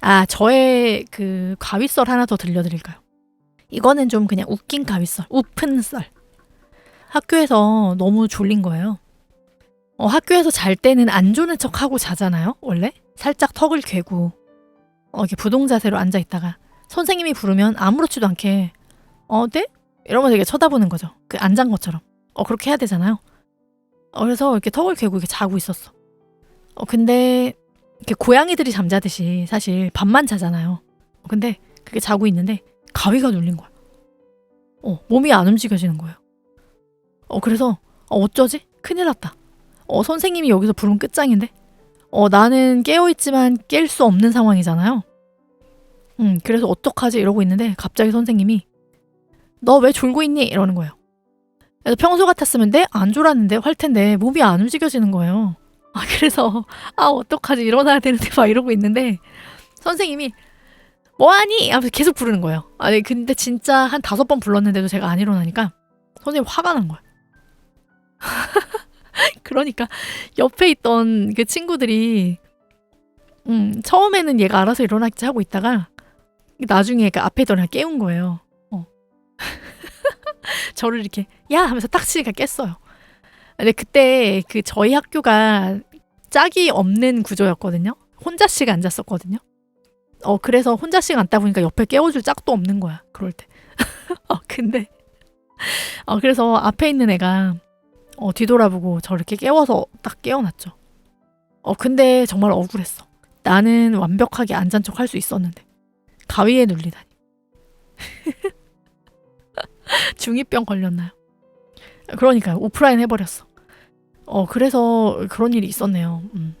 아, 저의 그 가위썰 하나 더 들려드릴까요? 이거는 좀 그냥 웃긴 가위썰, 우픈 썰. 학교에서 너무 졸린 거예요. 어, 학교에서 잘 때는 안 조는 척 하고 자잖아요, 원래? 살짝 턱을 괴고, 어, 이렇게 부동 자세로 앉아 있다가, 선생님이 부르면 아무렇지도 않게, 어, 네? 이러면서 이렇게 쳐다보는 거죠. 그 앉은 것처럼. 어, 그렇게 해야 되잖아요. 어, 그래서 이렇게 턱을 괴고 이렇게 자고 있었어. 어, 근데, 이렇게 고양이들이 잠자듯이 사실 밤만 자잖아요. 어, 근데 그게 자고 있는데 가위가 눌린 거야. 어, 몸이 안 움직여지는 거예요. 어, 그래서 어, 어쩌지? 큰일 났다. 어, 선생님이 여기서 부르면 끝장인데? 어, 나는 깨어있지만 깰 수 없는 상황이잖아요. 음, 그래서 어떡하지? 이러고 있는데 갑자기 선생님이 너 왜 졸고 있니? 이러는 거예요. 그래서 평소 같았으면 내 안 졸았는데 활 텐데 몸이 안 움직여지는 거예요. 아, 그래서 아 어떡하지 일어나야 되는데 막 이러고 있는데 선생님이 뭐하니? 하면서 계속 부르는 거예요. 아니 근데 진짜 한 다섯 번 불렀는데도 제가 안 일어나니까 선생님 화가 난 거야. 그러니까 옆에 있던 그 친구들이 음 처음에는 얘가 알아서 일어나겠지 하고 있다가 나중에 그 앞에 있던 애가 깨운 거예요. 어. 저를 이렇게 야 하면서 딱 치니까 깼어요. 근데 그때 그 저희 학교가 짝이 없는 구조였거든요. 혼자씩 앉았었거든요. 어 그래서 혼자씩 앉다 보니까 옆에 깨워줄 짝도 없는 거야. 그럴 때. 어 근데 어 그래서 앞에 있는 애가 어 뒤돌아보고 저를 이렇게 깨워서 딱 깨워놨죠. 어 근데 정말 억울했어. 나는 완벽하게 앉은 척 할 수 있었는데 가위에 눌리다니. 중이병 걸렸나요? 그러니까요. 오프라인 해버렸어. 어, 그래서 그런 일이 있었네요. 음.